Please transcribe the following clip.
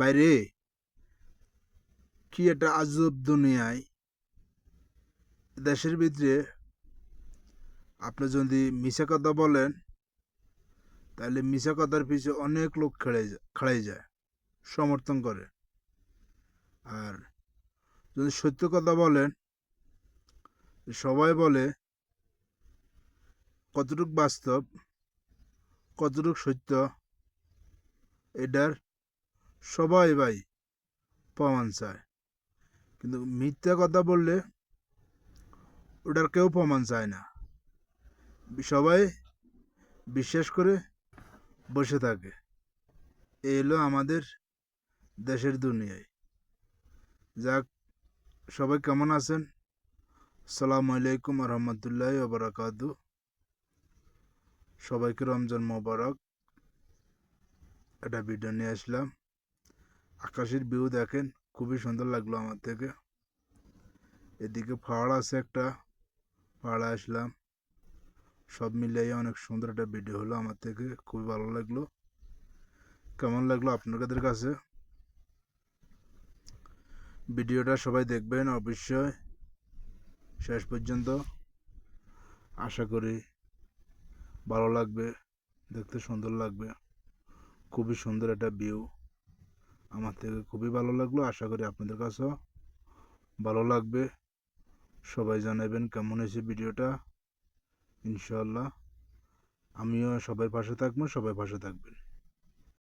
বাইরে। কি একটা আজব দুনিয়ায়। দেশের ভিতরে আপনি যদি মিশা কথা বলেন, তাহলে মিশা কথার পিছে অনেক লোক খেড়ে খাড়াই যায়, সমর্থন করে। আর যদি সত্য কথা বলেন, সবাই বলে, কতটুক বাস্তব, কতটুক সত্য, এটার সবাই ভাই প্রমাণ চায়। কিন্তু মিথ্যা কথা বললে ওটার কেউ প্রমাণ চায় না। সবাই বিশ্বাস করে বসে থাকে। এই হলো আমাদের দেশের দুনিয়ায়। যাক, সবাই কেমন আছেন? সালাম আলাইকুম রহমতুল্লাহ বারাকাতু। সবাইকে রমজান মোবারক। একটা ভিডিও নিয়ে আসলাম। আকাশের ভিউ দেখেন, খুবই সুন্দর লাগল আমার থেকে। এদিকে পাহাড় আছে একটা, পাহাড়ে আসলাম। সব মিলিয়ে অনেক সুন্দর একটা ভিডিও হলো আমার থেকে, খুবই ভালো লাগল। কেমন লাগল আপনাদের কাছে? ভিডিওটা সবাই দেখবেন অবশ্যই। শেষ পর্যন্ত আশা করি ভালো লাগবে, দেখতে সুন্দর লাগবে। খুবই সুন্দর একটা ভিউ আমার থেকে খুবই ভালো লাগল। আশা করি আপনাদের কাছেও ভালো লাগবে। সবাই জানাবেন কেমন হয়েছে ভিডিওটা। ইনশাল্লাহ আমিও সবাই পাশে থাকব, সবাই পাশে থাকবেন।